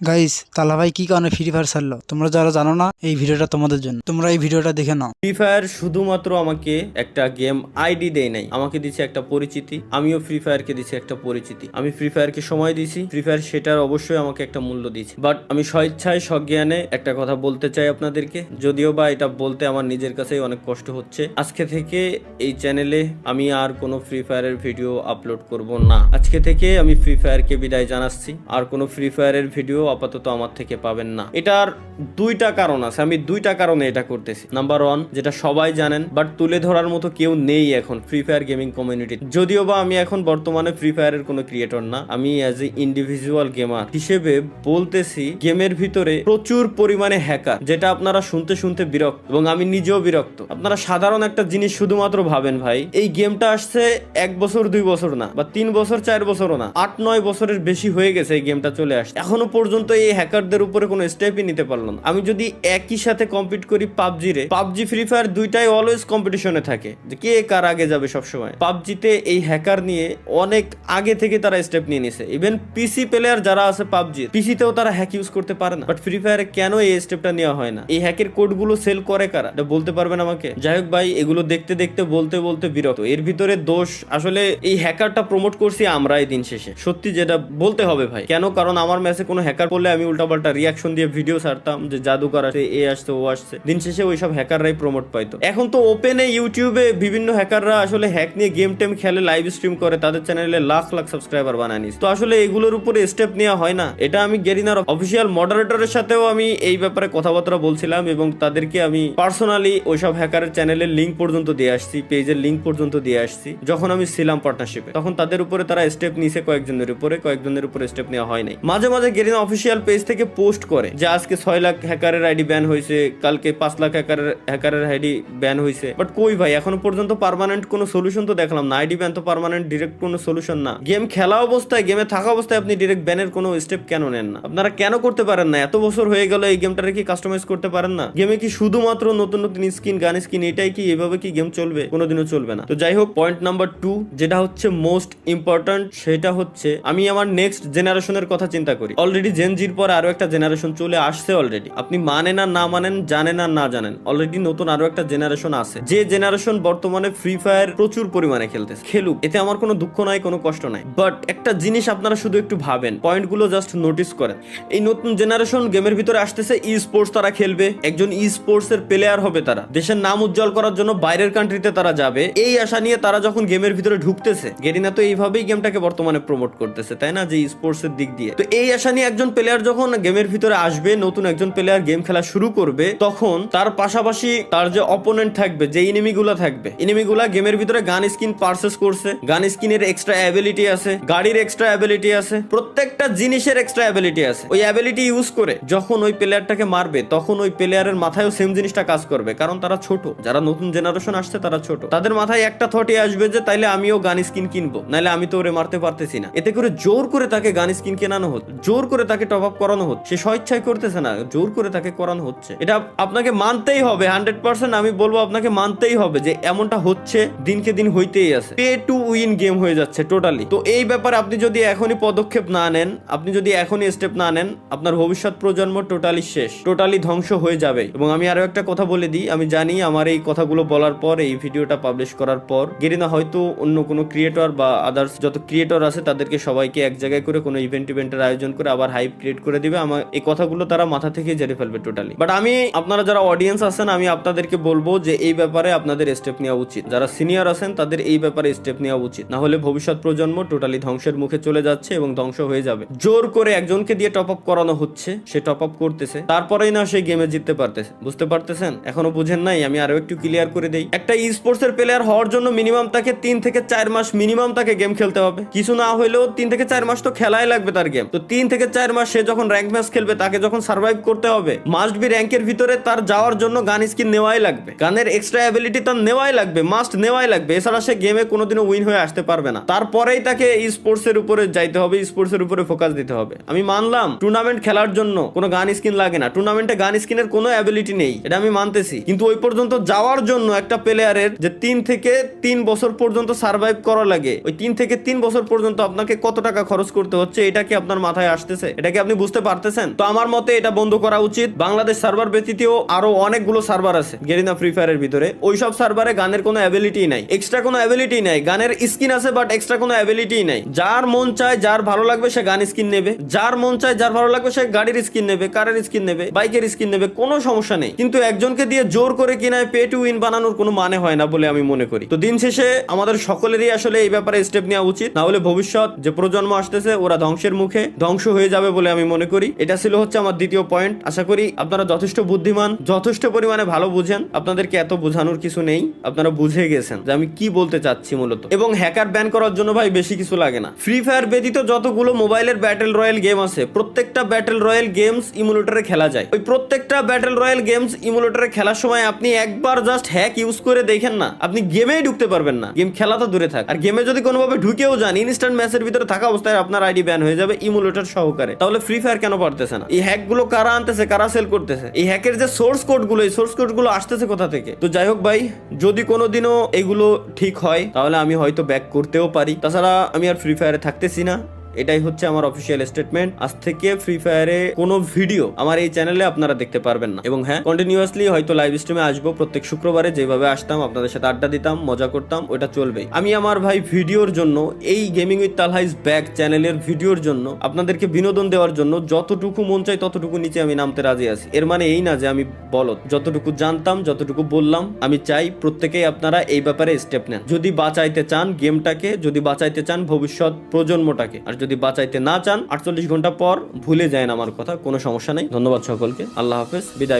Guys তালা ভাই কি কারণে ফ্রি ফায়ার ছাড়লো? তোমরা যারা জানো না, এই ভিডিওটা তোমাদের জন্য। তোমরা এই ভিডিওটা দেখে নাও। ফ্রি ফায়ার শুধুমাত্র আমাকে একটা গেম আইডি দেয় নাই। আমাকে দিচ্ছে একটা পরিচিতি, আমিও ফ্রি ফায়ারকে দিচ্ছি একটা পরিচিতি। আমি ফ্রি ফায়ারকে সময় দিয়েছি ফ্রি ফায়ার সেটার অবশ্যই আমাকে একটা মূল্য দিয়েছে। বাট আমি স্বেচ্ছায় সজ্ঞানে একটা কথা বলতে চাই আপনাদেরকে। যদিও বা এটা বলতে আমার নিজের কাছেই অনেক কষ্ট হচ্ছে। আজকে থেকে এই চ্যানেলে আমি আর কোনো ফ্রি ফায়ারের ভিডিও আপলোড করব না। আজকে থেকে আমি ফ্রি ফায়ারকে বিদায় জানাচ্ছি। আর কোনো ফ্রি ফায়ারের ভিডিও আপাতত আমার থেকে পাবেন না। এটার দুইটা কারণ আছে। আমি দুইটা কারণে এটা করতেছি। নাম্বার ওয়ান যেটা সবাই জানেন বাট তুলে ধরার মতো কেউ নেই এখন ফ্রি ফায়ার গেমিং কমিউনিটি যদিও বা আমি এখন বর্তমানে ফ্রি ফায়ারের কোনো ক্রিয়েটর না, আমি অ্যাজ এ ইন্ডিভিজুয়াল গেমার হিসেবে বলতেছি গেমের ভিতরে প্রচুর পরিমাণে হ্যাকার যেটা আপনারা শুনতে শুনতে বিরক্ত, এবং আমি নিজেও বিরক্ত। আপনারা সাধারণ একটা জিনিস শুধুমাত্র ভাবেন ভাই, এই গেমটা আসছে এক বছর, দুই বছর না, বা তিন বছর, চার বছরও না, আট, নয় বছরের বেশি হয়ে গেছে এই গেমটা চলে আসছে এখনও পর্যন্ত এই হ্যাকারদের উপরে কোনো স্টেপই নিতে পারল না। আমি যদি একই সাথে কম্পিট করি পাবজি রে, পাবজি ফ্রি ফায়ার দুইটাই অলওয়েজ কম্পিটিশনে থাকে যে কে কার আগে যাবে সবসময়। পাবজিতে এই হ্যাকার নিয়ে অনেক আগে থেকে তারা স্টেপ নিয়ে নিছে। ইভেন পিসি প্লেয়ার যারা আছে পাবজি পিসিতেও তারা হ্যাক ইউজ করতে পারে না। বাট ফ্রি ফায়ারে কেন এই স্টেপটা নেওয়া হয় না? এই হ্যাকের কোডগুলো সেল করে কারা? এটা বলতে পারবেন আমাকে? যাই হোক ভাই, এগুলো দেখতে দেখতে, বলতে বলতে বিরক্ত। এর ভিতরে দোষ, আসলে এই হ্যাকারটা প্রমোট করছি আমরাই দিন শেষে। সত্যি যেটা বলতে হবে ভাই। কেন? কারণ আমার ম্যাচে কোনো হ্যাকার করলে আমি উল্টাপাল্টা রিয়াকশন দিয়ে ভিডিও ছাড়তাম যে জাদুকর আছে এ আসছে, ও আসছে। দিন শেষে ওইসব হ্যাকাররাই প্রমোট পাইতো। এখন তো ওপেনে ইউটিউবে বিভিন্ন হ্যাকাররা আসলে হ্যাক নিয়ে গেম টেম খেলে লাইভ স্ট্রিম করে, তাদের চ্যানেলে লাখ লাখ সাবস্ক্রাইবার বানায় নিস তো আসলে এগুলোর উপরে স্টেপ নেওয়া হয় না। এটা আমি গেরিনার অফিসিয়াল মডারেটরের সাথেও আমি এই ব্যাপারে কথাবার্তা বলছিলাম এবং তাদেরকে আমি পার্সোনালি ওইসব হ্যাকারের চ্যানেলের লিঙ্ক পর্যন্ত দিয়ে আসছি পেজের লিঙ্ক পর্যন্ত দিয়ে আসছি। যখন আমি ছিলাম পার্টনারশিপে তখন তাদের উপরে তারা স্টেপ নিছে কয়েকজনের উপরে কয়েকজনের উপরে স্টেপ নেওয়া হয় নাই। মাঝে মাঝে গেরিনা অফিসিয়াল পেজ থেকে পোস্ট করে যে আজকে ছয় লাখ হ্যাকারের আইডি ব্যান হয়েছে, কালকে পাঁচ লাখ হ্যাকারের হ্যাকারের আইডি ব্যান হয়েছে। বাট কই ভাই, এখনও পর্যন্ত পারমানেন্ট কোনো সলিউশন তো দেখলাম না। আইডি ব্যান তো পারমানেন্ট ডিরেক্ট কোনো সলিউশন না। গেম খেলা অবস্থায় গেমে থাকা অবস্থায় আপনি ডিরেক্ট ব্যানের কোনো স্টেপ কেন নেন না? আপনারা কেন করতে পারেন না? এত বছর হয়ে গেল এই গেমটারে কি কাস্টমাইজ করতে পারেন না? গেমে কি শুধুমাত্র নতুন নতুন স্কিন গান স্কিন এটাই কি এভাবে কি গেম চলবে? কোনোদিনও চলবে না। তো যাই হোক পয়েন্ট নাম্বার টু যেটা হচ্ছে মোস্ট ইম্পর্ট্যান্ট সেটা হচ্ছে আমি আমার নেক্সট জেনারেশনের কথা চিন্তা করি। অলরেডি জেনজির পর আরও একটা জেনারেশন চলে আসছে অলরেডি আপনি মানেন আর না মানেন, জানেন আর না জানেন অলরেডি নতুন আরও একটা জেনারেশন আছে। যে জেনারেশন বর্তমানে ফ্রি ফায়ার প্রচুর পরিমাণে খেলতেছে। খেলুক, এতে আমার কোনো দুঃখ নাই, কোনো কষ্ট নাই। বাট একটা জিনিস আপনারা শুধু একটু ভাবেন পয়েন্টগুলো জাস্ট নোটিস করেন। এই নতুন জেনারেশন গেমের ভিতরে আসতেছে ই স্পোর্টস তারা খেলবে, একজন ই স্পোর্টস এর প্লেয়ার হবে তারা। দেশের নাম উজ্জ্বল করার জন্য বাইরের কান্ট্রিতে তারা যাবে। এই আশা নিয়ে তারা যখন গেমের ভিতরে ঢুকতেছে, গেরিনা তো এইভাবেই গেমটাকে বর্তমানে প্রমোট করতেছে, তাই না? যে স্পোর্টস এর দিক দিয়ে। তো এই আশা নিয়ে একজন প্লেয়ার যখন গেমের ভিতরে আসবে, নতুন একজন প্লেয়ার গেম খেলা শুরু করবে, তখন তার পাশাপাশি তার যে অপোনেন্ট থাকবে, যে ইনিমিগুলা থাকবে ইনিমিগুলা গেমের ভিতরে গান স্কিন পারচেস করছে। গান স্কিনের এক্সট্রা অ্যাবিলিটি আছে, গাড়ির এক্সট্রা অ্যাবিলিটি আছে, প্রত্যেকটা জিনিসের এক্সট্রা অ্যাবিলিটি আছে। ওই অ্যাবিলিটি ইউজ করে যখন ওই প্লেয়ারটাকে মারবে, তখন ওই প্লেয়ারের মাথায়ও সেম জিনিসটা কাজ করবে, কারণ তারা ছোট। যারা নতুন জেনারেশন আসছে, তারা ছোট। তাদের মাথায় একটা থটই আসবে যে, তাইলে আমিও গান স্কিন কিনবো। নাহলে আমি তো ওরে মারতে পারতেছি না। এতে করে জোর করে তাকে গান স্কিন কেনানো হতো জোর করে তাকে টপ আপ করানো হচ্ছে। সে স্বেচ্ছায় করতেছে না, জোর করে তাকে করানো হচ্ছে। এটা আপনাকে মানতেই হবে হান্ড্রেড পার্সেন্ট আমি বলব আপনাকে মানতেই হবে যে এমনটা হচ্ছে, দিনকে দিন হইতেই আছে। পে টু উইন গেম হয়ে যাচ্ছে টোটালি তো এই ব্যাপারে আপনি যদি এখনই পদক্ষেপ না নেন, আপনি যদি এখনই স্টেপ না নেন, আপনার ভবিষ্যৎ প্রজন্ম টোটালি শেষ টোটালি ধ্বংস হয়ে যাবে। এবং আমি আরও একটা কথা বলে দিই, আমি জানি আমার এই কথাগুলো বলার পর, এই ভিডিওটা পাবলিশ করার পর গেরিনা হয়তো অন্য কোনো ক্রিয়েটর বা আদার্স যত ক্রিয়েটর আছে, তাদেরকে সবাইকে এক জায়গায় করে কোনো ইভেন্ট ইভেন্টের আয়োজন করে আবার হাইপ ক্রিয়েট করে দিবে, আমার এই কথাগুলো তারা মাথা থেকে জেনে ফেলবে টোটালি বাট আমি, আপনারা যারা অডিয়েন্স আছেন, আমি আপনাদেরকে বলব যে এই ব্যাপারে আপনাদের স্টেপ নেওয়া উচিত। যারা সিনিয়র আছেন, তাদের এই ব্যাপারে স্টেপ নেওয়া উচিত। না হলে ভবিষ্যৎ প্রজন্ম টোটালি ধ্বংসের মুখে চলে যাচ্ছে এবং ধ্বংস হয়ে যাবে। জোর করে একজনকে দিয়ে টপ আপ করানো হচ্ছে, সে টপ আপ করতেছে। তারপরেই না সেই গেমে জিততে পারতেছে। বুঝতে পারতেছেন? এখনও বুঝেন নাই, আমি আরও একটু ক্লিয়ার করে দেই। একটা ই স্পোর্টস এর প্লেয়ার হওয়ার জন্য মিনিমাম তাকে তিন থেকে চার মাস মিনিমাম তাকে গেম খেলতে হবে। কিছু না হলেও তিন থেকে চার মাস তো খেলাই লাগবে তার গেম তো তিন থেকে চার মাস সে যখন র্যাঙ্ক ম্যাচ খেলবে, তাকে যখন সার্ভাইভ করতে হবে মাস্ট বি র্যাঙ্কের ভিতরে তার যাওয়ার জন্য গান স্কিন নেওয়াই লাগবে। গানের এক্সট্রা অ্যাবিলিটি তার নেওয়াই লাগবে মাস্ট নেওয়াই লাগবে। এছাড়া সে গেমে কোনোদিনও উইন হয়ে আসতে পারবে না। তারপরেই তাকে স্পোর্টস এর উপরে যাইতে হবে স্পোর্টস এর উপরে ফোকাস দিতে হবে। আমি মানলাম টুর্নামেন্ট খেলার জন্য কোনো গান স্কিন লাগে না। টুর্নামেন্টে গান স্কিনের কোনো অ্যাবিলিটি নেই, এটা আমি মানতেছি। কিন্তু ওই পর্যন্ত যাওয়ার জন্য একটা প্লেয়ারের যে তিন থেকে তিন বছর পর্যন্ত সার্ভাইভ করা লাগে, ওই তিন থেকে তিন বছর পর্যন্ত আপনাকে কত টাকা খরচ করতে হচ্ছে, এটা কি আপনার মাথায় আসতেছে? এটা এটা কি আপনি বুঝতে পারতেছেন? তো আমার মতে এটা বন্ধ করা উচিত। বাংলাদেশ সার্ভার ব্যতীতও আরও অনেকগুলো সার্ভার আছে, গেরিনা ফ্রি ফায়ারের ভিতরে। ওইসব সার্ভারে গানের কোনো অ্যাবিলিটি নাই। এক্সট্রা কোনো অ্যাবিলিটি নাই। গানের স্কিন আছে বাট এক্সট্রা কোনো অ্যাবিলিটি নাই। যার মন চায়, যার ভালো লাগবে, সে গান স্কিন নেবে। যার মন চায়, যার ভালো লাগবে, সে গাড়ির স্কিন নেবে, কারের স্কিন নেবে, বাইকের স্কিন নেবে, কোনো সমস্যা নেই। কিন্তু একজনকে দিয়ে জোর করে কিনায় পে টু উইন বানানোর কোনো মানে হয় না বলে আমি মনে করি। তো দিন শেষে আমাদের সকলেরই আসলে এই ব্যাপারে স্টেপ নেওয়া উচিত। না হলে ভবিষ্যৎ যে প্রজন্ম আসতেছে, ওরা ধ্বংসের মুখে ধ্বংস হয়ে যাবে বলে আমি মনে করি। এটা ছিল হচ্ছে আমার দ্বিতীয় পয়েন্ট আশা করি আপনারা যথেষ্ট বুদ্ধিমান, যথেষ্ট পরিমাণে ভালো বুঝেন। আপনাদেরকে এত বোঝানোর কিছু নেই। আপনারা বুঝে গেছেন যে আমি কি বলতে চাচ্ছি মূলত। এবং হ্যাকার ব্যান করার জন্য ভাই বেশি কিছু লাগে না। ফ্রি ফায়ার ব্যতীত যতগুলো মোবাইলের ব্যাটেল রয়্যাল গেম আছে, প্রত্যেকটা ব্যাটেল রয়্যাল গেমস ইমুলেটরে খেলা যায়। ওই প্রত্যেকটা ব্যাটেল রয়্যাল গেমস ইমুলেটরে খেলার সময় আপনি একবার জাস্ট হ্যাক ইউজ করে দেখেন না। আপনি গেমেই ঢুকতে পারবেন না। গেম খেলা তো দূরে থাক। আর গেমে যদি কোনোভাবে ঢুকেও যান ইনস্ট্যান্ট ম্যাচের ভিতরে থাকা অবস্থায় আপনার আইডি ব্যান হয়ে যাবে ইমুলেটর সহকারে। তাহলে ফ্রি ফায়ার কেন পারতেছে না? এই হ্যাকগুলো কারা আনতেছে, কারা সেল করতেছে? এই হ্যাকের যে সোর্স কোডগুলো, এই সোর্স কোডগুলো আসতেছে কোথা থেকে? তো যাই হোক ভাই, যদি কোনোদিনও এগুলো ঠিক হয়, তাহলে আমি হয়তো ব্যাক করতেও পারি। তাছাড়া আমি আর ফ্রি ফায়ারে থাকতেছি না। এটাই হচ্ছে আমার অফিসিয়াল স্টেটমেন্ট আজ থেকে ফ্রি ফায়ারে কোনো ভিডিও আমার এই চ্যানেলে আপনারা দেখতে পারবেন না। এবং হ্যাঁ কন্টিনিউয়াসলি হয়তো লাইভ স্ট্রিমে আসব। প্রত্যেক শুক্রবারে যেভাবে আসতাম, আপনাদের সাথে আড্ডা দিতাম, মজা করতাম, ওটা চলবে আমি আমার ভাই ভিডিওর জন্য, এই গেমিং উইথ তালহাইজ ব্যাক চ্যানেলের ভিডিওর জন্য, আপনাদেরকে বিনোদন দেওয়ার জন্য যতটুকু মন চাই ততটুকু নিচে আমি নামতে রাজি আছি। এর মানে এই না যে আমি বলদ যতটুকু জানতাম, যতটুকু বললাম, আমি চাই প্রত্যেকেই আপনারা এই ব্যাপারে স্টেপ নেন। যদি বাঁচাইতে চান গেমটাকে যদি বাঁচাইতে চান ভবিষ্যৎ প্রজন্মটাকে। আর যদি বাঁচাইতে না চান, আটচল্লিশ ঘণ্টা পর ভুলে যায় আমার কথা, কোনো সমস্যা নেই। ধন্যবাদ সকলকে। আল্লাহ হাফেজ। বিদায়।